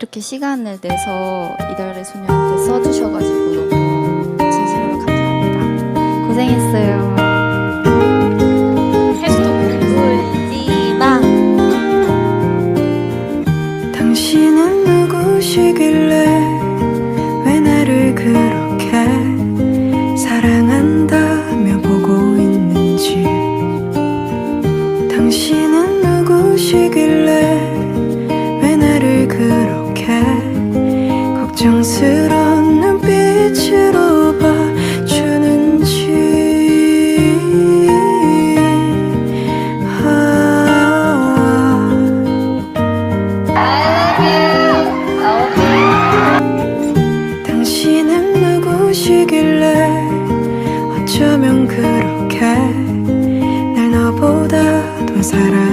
이렇게 시간을 내서 이달의 소녀한테 써주셔가지고 너무 진심으로 감사합니다. 고생했어요. 울지 마. 당신은 누구시길래 왜 나를 그렇게 사랑한다며 보고 있는지 당신은 누구시길래 걱정스런 눈빛으로 봐주는지. 아. 당신은 누구시길래 어쩌면 그렇게 날 너보다 더 사랑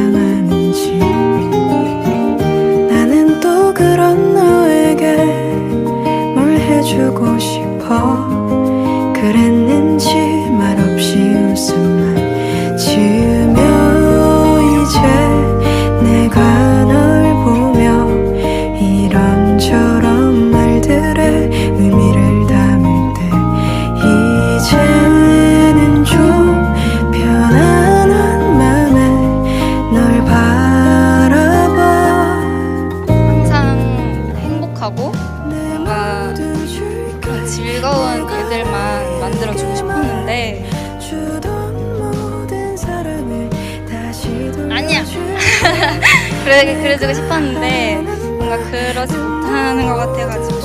주고 싶어. 그랬는지 말없이 웃음만 지으며 이제 내가 널 보며 이런저런 말들의 의미를 담을 때 이제는 좀 편안한 맘에 널 바라봐. 항상 행복하고 내 뭔가 즐거운 일들만 만들어주고 싶었는데 아니야. 그래, 그래주고 싶었는데 뭔가 그러지 못하는 것 같아가지고